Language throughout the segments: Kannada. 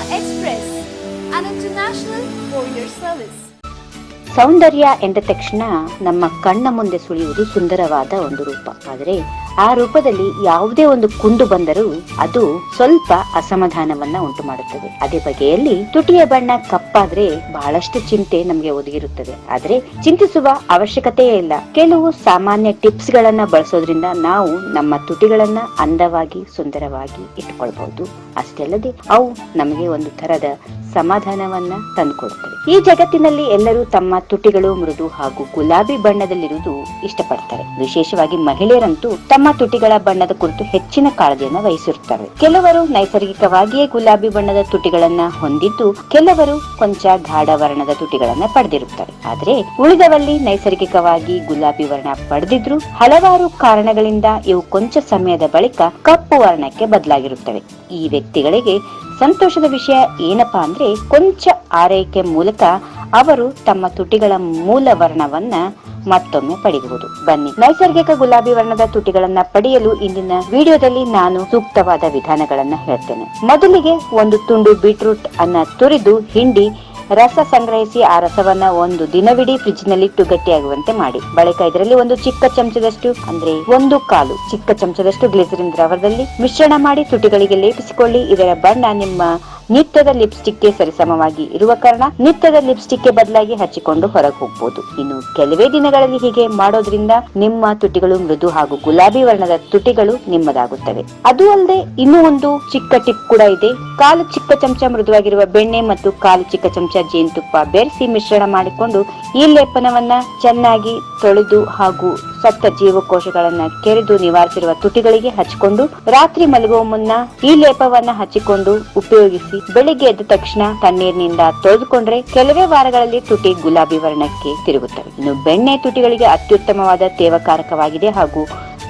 ಎಕ್ಸ್ಪ್ರೆಸ್ ಇಂಟರ್ನ್ಯಾಷನಲ್ ಕೋರಿಯರ್ ಸರ್ವಿಸ್ ಸೌಂದರ್ಯ ಎಂದ ತಕ್ಷಣ ನಮ್ಮ ಕಣ್ಣ ಮುಂದೆ ಸುಳಿಯುವುದು ಸುಂದರವಾದ ಒಂದು ರೂಪ. ಆದರೆ ಆ ರೂಪದಲ್ಲಿ ಯಾವುದೇ ಒಂದು ಕುಂದು ಬಂದರೂ ಅದು ಸ್ವಲ್ಪ ಅಸಮಾಧಾನವನ್ನ ಉಂಟು ಮಾಡುತ್ತದೆ ಅದೇ ಬಗೆಯಲ್ಲಿ ತುಟಿಯ ಬಣ್ಣ ಕಪ್ಪಾದ್ರೆ ಬಹಳಷ್ಟು ಚಿಂತೆ ನಮಗೆ ಒದಗಿರುತ್ತದೆ. ಆದ್ರೆ ಚಿಂತಿಸುವ ಅವಶ್ಯಕತೆಯೇ ಇಲ್ಲ. ಕೆಲವು ಸಾಮಾನ್ಯ ಟಿಪ್ಸ್ ಗಳನ್ನ ಬಳಸೋದ್ರಿಂದ ನಾವು ನಮ್ಮ ತುಟಿಗಳನ್ನ ಅಂದವಾಗಿ ಸುಂದರವಾಗಿ ಇಟ್ಕೊಳ್ಬಹುದು ಅಷ್ಟೇ ಅಲ್ಲದೆ ಅವು ನಮಗೆ ಒಂದು ತರದ ಸಮಾಧಾನವನ್ನ ತಂದುಕೊಡುತ್ತವೆ. ಈ ಜಗತ್ತಿನಲ್ಲಿ ಎಲ್ಲರೂ ತಮ್ಮ ತುಟಿಗಳು, ಮೃದು ಹಾಗೂ ಗುಲಾಬಿ ಬಣ್ಣದಲ್ಲಿರುವುದು ಇಷ್ಟಪಡ್ತಾರೆ. ವಿಶೇಷವಾಗಿ ಮಹಿಳೆಯರಂತೂ ತುಟಿಗಳ ಬಣ್ಣದ ಕುರಿತು ಹೆಚ್ಚಿನ ಕಾಳಜಿಯನ್ನು ವಹಿಸಿರುತ್ತಾರೆ. ಕೆಲವರು ನೈಸರ್ಗಿಕವಾಗಿಯೇ ಗುಲಾಬಿ ಬಣ್ಣದ ತುಟಿಗಳನ್ನ ಹೊಂದಿದ್ದು, ಕೆಲವರು ಕೊಂಚ ಗಾಢ ವರ್ಣದ ತುಟಿಗಳನ್ನ ಪಡೆದಿರುತ್ತಾರೆ. ಆದರೆ, ಉಳಿದವಲ್ಲಿ ನೈಸರ್ಗಿಕವಾಗಿ ಗುಲಾಬಿ ವರ್ಣ ಪಡೆದಿದ್ರು, ಹಲವಾರು ಕಾರಣಗಳಿಂದ ಇವು ಕೊಂಚ ಸಮಯದ ಬಳಿಕ ಕಪ್ಪು ವರ್ಣಕ್ಕೆ ಬದಲಾಗಿರುತ್ತವೆ. ಈ ವ್ಯಕ್ತಿಗಳಿಗೆ ಸಂತೋಷದ ವಿಷಯ ಏನಪ್ಪಾ ಅಂದ್ರೆ ಕೊಂಚ ಆರೈಕೆ ಮೂಲಕ ಅವರು ತಮ್ಮ ತುಟಿಗಳ ಮೂಲ ವರ್ಣವನ್ನ ಮತ್ತೊಮ್ಮೆ ಪಡೆಯಬಹುದು. ಬನ್ನಿ. ನೈಸರ್ಗಿಕ ಗುಲಾಬಿ ವರ್ಣದ ತುಟಿಗಳನ್ನ ಪಡೆಯಲು ಇಂದಿನ ವಿಡಿಯೋದಲ್ಲಿ ನಾನು ಸೂಕ್ತವಾದ ವಿಧಾನಗಳನ್ನ ಹೇಳ್ತೇನೆ. ಮೊದಲಿಗೆ ಒಂದು ತುಂಡು ಬೀಟ್ರೂಟ್ ಅನ್ನ ತುರಿದು ಹಿಂಡಿ ರಸ ಸಂಗ್ರಹಿಸಿ ಆ ರಸವನ್ನ ಒಂದು ದಿನವಿಡೀ ಫ್ರಿಜ್ ನಲ್ಲಿಟ್ಟು ಗಟ್ಟಿಯಾಗುವಂತೆ ಮಾಡಿ. ಬಳಿಕ ಇದರಲ್ಲಿ ಒಂದು ಚಿಕ್ಕ ಚಮಚದಷ್ಟು, ಅಂದ್ರೆ ಒಂದು ಕಾಲು ಚಿಕ್ಕ ಚಮಚದಷ್ಟು ಗ್ಲಿಸರಿನ್ ದ್ರವದಲ್ಲಿ ಮಿಶ್ರಣ ಮಾಡಿ ತುಟಿಗಳಿಗೆ ಲೇಪಿಸಿಕೊಳ್ಳಿ. ಇದರ ಬಣ್ಣ ನಿಮ್ಮ ನಿತ್ಯದ ಲಿಪ್ಸ್ಟಿಕ್ಗೆ ಸರಿಸಮವಾಗಿ ಇರುವ ಕಾರಣ ನಿತ್ಯದ ಲಿಪ್ಸ್ಟಿಕ್ಗೆ ಬದಲಾಗಿ ಹಚ್ಚಿಕೊಂಡು ಹೊರಗೆ ಹೋಗಬಹುದು ಇನ್ನು ಕೆಲವೇ ದಿನಗಳಲ್ಲಿ ಹೀಗೆ ಮಾಡೋದ್ರಿಂದ ನಿಮ್ಮ ತುಟಿಗಳು ಮೃದು ಹಾಗೂ ಗುಲಾಬಿ ವರ್ಣದ ತುಟಿಗಳು ನಿಮ್ಮದಾಗುತ್ತವೆ. ಅದು ಅಲ್ಲದೆ ಇನ್ನೂ ಒಂದು ಚಿಕ್ಕ ಟಿಪ್ ಕೂಡ ಇದೆ. ಕಾಲು ಚಿಕ್ಕ ಚಮಚ ಮೃದುವಾಗಿರುವ ಬೆಣ್ಣೆ ಮತ್ತು ಕಾಲು ಚಿಕ್ಕ ಚಮಚ ಜೇನುತುಪ್ಪ ಬೆರೆಸಿ ಮಿಶ್ರಣ ಮಾಡಿಕೊಂಡು ಈ ಲೇಪನವನ್ನ ಚೆನ್ನಾಗಿ ತೊಳೆದು ಹಾಗೂ ಸತ್ತ ಜೀವಕೋಶಗಳನ್ನ ಕೆರೆದು ನಿವಾರಿಸಿರುವ ತುಟಿಗಳಿಗೆ ಹಚ್ಚಿಕೊಂಡು ರಾತ್ರಿ ಮಲಗುವ ಮುನ್ನ ಈ ಲೇಪವನ್ನ ಹಚ್ಚಿಕೊಂಡು ಉಪಯೋಗಿಸಿ ಬೆಳಿಗ್ಗೆ ಎದ್ದ ತಕ್ಷಣ ತಣ್ಣೀರಿನಿಂದ ತೊಳೆದುಕೊಂಡ್ರೆ ಕೆಲವೇ ವಾರಗಳಲ್ಲಿ ತುಟಿ ಗುಲಾಬಿ ವರ್ಣಕ್ಕೆ ತಿರುಗುತ್ತವೆ. ಇನ್ನು ಬೆಣ್ಣೆ ತುಟಿಗಳಿಗೆ ಅತ್ಯುತ್ತಮವಾದ ತೇವಕಾರಕವಾಗಿದೆ ಹಾಗೂ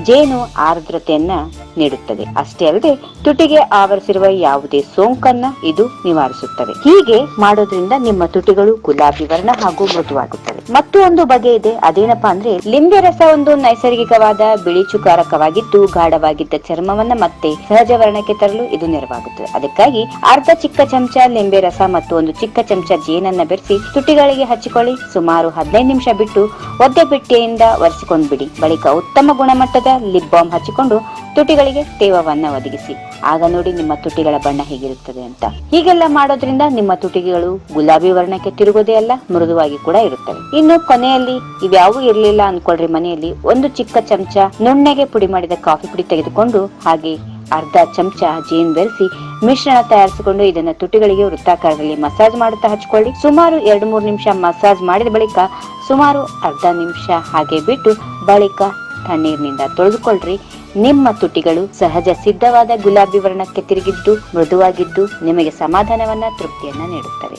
ಜೇನು ಆರ್ದ್ರತೆಯನ್ನ ನೀಡುತ್ತದೆ. ಅಷ್ಟೇ ಅಲ್ಲದೆ ತುಟಿಗೆ ಆವರಿಸಿರುವ ಯಾವುದೇ ಸೋಂಕನ್ನ ಇದು ನಿವಾರಿಸುತ್ತದೆ ಹೀಗೆ ಮಾಡೋದ್ರಿಂದ ನಿಮ್ಮ ತುಟಿಗಳು ಗುಲಾಬಿ ವರ್ಣ ಹಾಗೂ ಮೃದುವಾಗುತ್ತವೆ. ಮತ್ತು ಒಂದು ಬಗೆ ಇದೆ. ಅದೇನಪ್ಪಾ ಅಂದ್ರೆ ಲಿಂಬೆ ರಸ ಒಂದು ನೈಸರ್ಗಿಕವಾದ ಬಿಳಿ ಚುಕಾರಕವಾಗಿದ್ದು ಗಾಢವಾಗಿದ್ದ ಚರ್ಮವನ್ನ ಮತ್ತೆ ಸಹಜ ವರ್ಣಕ್ಕೆ ತರಲು ಇದು ನೆರವಾಗುತ್ತದೆ. ಅದಕ್ಕಾಗಿ ಅರ್ಧ ಚಿಕ್ಕ ಚಮಚ ಲಿಂಬೆ ರಸ ಮತ್ತು ಒಂದು ಚಿಕ್ಕ ಚಮಚ ಜೇನನ್ನ ಬೆರೆಸಿ ತುಟಿಗಳಿಗೆ ಹಚ್ಚಿಕೊಳ್ಳಿ. ಸುಮಾರು ಹದಿನೈದು ನಿಮಿಷ ಬಿಟ್ಟು ಒದ್ದೆ ಬಿಟ್ಟೆಯಿಂದ ಒರೆಸಿಕೊಂಡು ಬಿಡಿ ಬಳಿಕ ಉತ್ತಮ ಗುಣಮಟ್ಟದ ಲಿಪ್ ಬಾಮ್ ಹಚ್ಚಿಕೊಂಡು ತುಟಿಗಳಿಗೆ ತೇವವನ್ನ ಒದಗಿಸಿ. ಆಗ ನೋಡಿ ನಿಮ್ಮ ತುಟಿಗಳ ಬಣ್ಣ ಹೇಗಿರುತ್ತದೆ ಅಂತ. ಹೀಗೆಲ್ಲ ಮಾಡೋದ್ರಿಂದ ನಿಮ್ಮ ತುಟಿಗಳು ಗುಲಾಬಿ ವರ್ಣಕ್ಕೆ ತಿರುಗೋದೇ ಅಲ್ಲ, ಮೃದುವಾಗಿ ಕೂಡ ಇರುತ್ತವೆ. ಇನ್ನು ಕೊನೆಯಲ್ಲಿ ಇವ್ಯಾವು ಇರ್ಲಿಲ್ಲ ಅನ್ಕೊಳ್ರಿ ಮನೆಯಲ್ಲಿ. ಒಂದು ಚಿಕ್ಕ ಚಮಚ ನುಣ್ಣೆಗೆ ಪುಡಿ ಮಾಡಿದ ಕಾಫಿ ಪುಡಿ ತೆಗೆದುಕೊಂಡು ಹಾಗೆ ಅರ್ಧ ಚಮಚ ಜೇನು ಬೆರೆಸಿ ಮಿಶ್ರಣ ತಯಾರಿಸಿಕೊಂಡು ಇದನ್ನ ತುಟಿಗಳಿಗೆ ವೃತ್ತಾಕಾರದಲ್ಲಿ ಮಸಾಜ್ ಮಾಡುತ್ತಾ ಹಚ್ಕೊಳ್ಳಿ. ಸುಮಾರು ಎರಡು ಮೂರು ನಿಮಿಷ ಮಸಾಜ್ ಮಾಡಿದ ಬಳಿಕ ಸುಮಾರು ಅರ್ಧ ನಿಮಿಷ ಹಾಗೆ ಬಿಟ್ಟು ಬಳಿಕ ತಣ್ಣೀರಿನಿಂದ ತೊಳೆದುಕೊಳ್ಳ್ರಿ ನಿಮ್ಮ ತುಟಿಗಳು ಸಹಜ ಸಿದ್ಧವಾದ ಗುಲಾಬಿ ವರ್ಣಕ್ಕೆ ತಿರುಗಿದ್ದು ಮೃದುವಾಗಿದ್ದು ನಿಮಗೆ ಸಮಾಧಾನವನ್ನ ತೃಪ್ತಿಯನ್ನ ನೀಡುತ್ತವೆ.